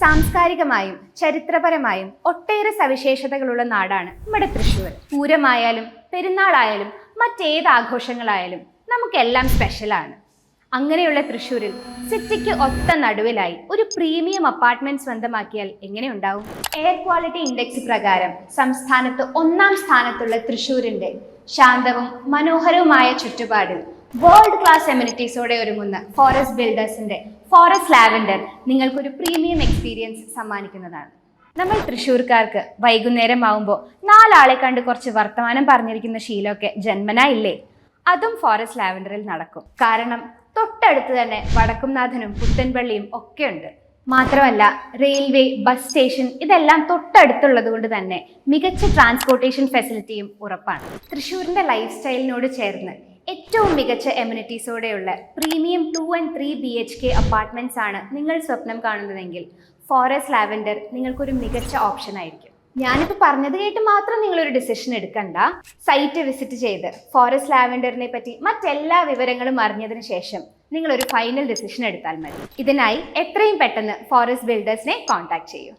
സാംസ്കാരികമായും ചരിത്രപരമായും ഒട്ടേറെ സവിശേഷതകളുള്ള നാടാണ് നമ്മുടെ തൃശ്ശൂർ. പൂരമായാലും പെരുന്നാളായാലും മറ്റേത് ആഘോഷങ്ങളായാലും നമുക്കെല്ലാം സ്പെഷ്യലാണ് അങ്ങനെയുള്ള തൃശ്ശൂരിൽ സിറ്റിക്ക് ഒത്ത നടുവിലായി ഒരു പ്രീമിയം അപ്പാർട്ട്മെന്റ് സ്വന്തമാക്കിയാൽ എങ്ങനെയുണ്ടാവും? എയർ ക്വാളിറ്റി ഇൻഡെക്സ് പ്രകാരം സംസ്ഥാനത്ത് ഒന്നാം സ്ഥാനത്തുള്ള തൃശ്ശൂരിന്റെ ശാന്തവും മനോഹരവുമായ ചുറ്റുപാടിൽ വേൾഡ് ക്ലാസ് എമ്യൂണിറ്റീസോടെ ഒരുങ്ങുന്ന ഫോറസ്റ്റ് ബിൽഡേഴ്സിന്റെ ഫോറസ്റ്റ് ലാവൻഡർ നിങ്ങൾക്കൊരു പ്രീമിയം എക്സ്പീരിയൻസ് സമ്മാനിക്കുന്നതാണ്. നമ്മൾ തൃശ്ശൂർക്കാർക്ക് വൈകുന്നേരം ആവുമ്പോൾ നാലാളെ കണ്ട് കുറച്ച് വർത്തമാനം പറഞ്ഞിരിക്കുന്ന ശീലമൊക്കെ ജന്മനാ ഇല്ലേ അതും ഫോറസ്റ്റ് ലാവൻഡറിൽ നടക്കും. കാരണം തൊട്ടടുത്ത് തന്നെ വടക്കുംനാഥനും പുത്തൻപള്ളിയും ഒക്കെ ഉണ്ട്. മാത്രമല്ല റെയിൽവേ ബസ് സ്റ്റേഷൻ ഇതെല്ലാം തൊട്ടടുത്തുള്ളത് കൊണ്ട് തന്നെ മികച്ച ട്രാൻസ്പോർട്ടേഷൻ ഫെസിലിറ്റിയും ഉറപ്പാണ്. തൃശ്ശൂരിന്റെ ലൈഫ് സ്റ്റൈലിനോട് ചേർന്ന് ഏറ്റവും മികച്ച എമ്യൂണിറ്റീസോടെയുള്ള premium two and three B H K apartments ആണ് നിങ്ങൾ സ്വപ്നം കാണുന്നതെങ്കിൽ ഫോറസ്റ്റ് ലാവൻഡർ നിങ്ങൾക്കൊരു മികച്ച ഓപ്ഷൻ ആയിരിക്കും. ഞാനിപ്പോൾ പറഞ്ഞത് കേട്ട് മാത്രം നിങ്ങളൊരു ഡിസിഷൻ എടുക്കണ്ട. സൈറ്റ് വിസിറ്റ് ചെയ്ത് ഫോറസ്റ്റ് ലാവൻഡറിനെ പറ്റി മറ്റെല്ലാ വിവരങ്ങളും അറിഞ്ഞതിന് ശേഷം നിങ്ങളൊരു ഫൈനൽ ഡിസിഷൻ എടുത്താൽ മതി. ഇതിനായി എത്രയും പെട്ടെന്ന് ഫോറസ്റ്റ് ബിൽഡേഴ്സിനെ കോൺടാക്ട് ചെയ്യൂ.